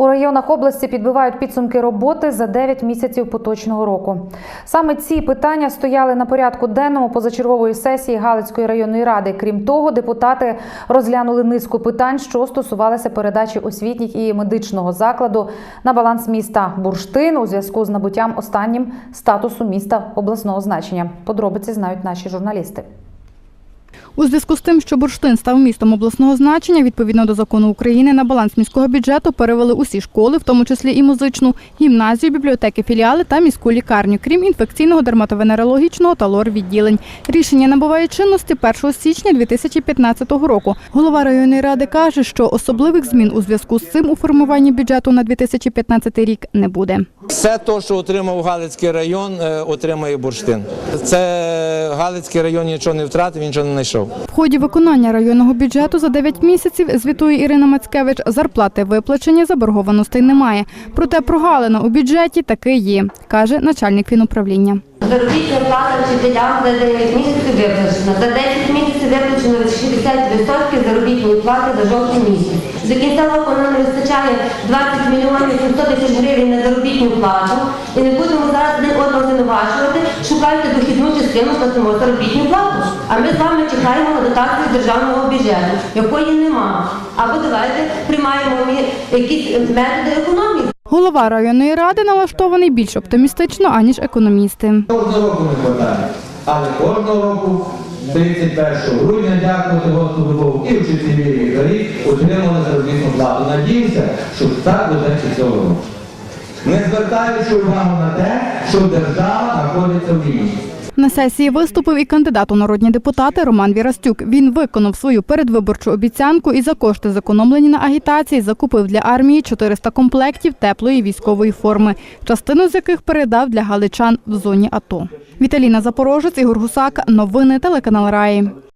У районах області підбивають підсумки роботи за 9 місяців поточного року. Саме ці питання стояли на порядку денному позачергової сесії Галицької районної ради. Крім того, депутати розглянули низку питань, що стосувалися передачі освітніх і медичного закладу на баланс міста Бурштин у зв'язку з набуттям останнім статусу міста обласного значення. Подробиці знають наші журналісти. У зв'язку з тим, що Бурштин став містом обласного значення, відповідно до закону України, на баланс міського бюджету перевели усі школи, в тому числі і музичну, гімназію, бібліотеки, філіали та міську лікарню, крім інфекційного дерматовенерологічного та лор відділень. Рішення набуває чинності 1 січня 2015 року. Голова районної ради каже, що особливих змін у зв'язку з цим у формуванні бюджету на 2015 рік не буде. Все те, що отримав Галицький район, е, отримає бурштин. Це Галицький район нічого не втратив, він нічого не знайшов. В ході виконання районного бюджету за 9 місяців, звітує Ірина Мацкевич, зарплати виплачені, заборгованостей немає. Проте прогалина у бюджеті таки є, каже начальник фінуправління. Заробітна плата вчителям за 9 місяців виплачена. За 10 місяців виплачено 60% заробітної плати за жовтий місяць. До кінця року нам не вистачає 20 мільйонів 700 тисяч гривень на заробітну плату. І не будемо зараз один одного звинувачувати. Шукайте дохідну частину платимо заробітну плату. А ми з вами чекаємо на дотацію з державного бюджету, якої нема. Або давайте приймаємо якісь методи економії. Голова районної ради налаштований більш оптимістично, аніж економісти. Кожного року не вистачає. Але кожного року, 31 грудня, дякувати Господу Богу, і вчителі, і лікарі отримали заробітну плату. Надіюся, що так буде цього року. Не звертаючи увагу на те, що держава знаходиться в війні. На сесії виступив і кандидат у народні депутати Роман Вірастюк. Він виконав свою передвиборчу обіцянку і за кошти, зекономлені на агітації, закупив для армії 400 комплектів теплої військової форми, частину з яких передав для галичан в зоні АТО. Віталіна Запорожець, Ігор Гусак. Новини телеканал Раї.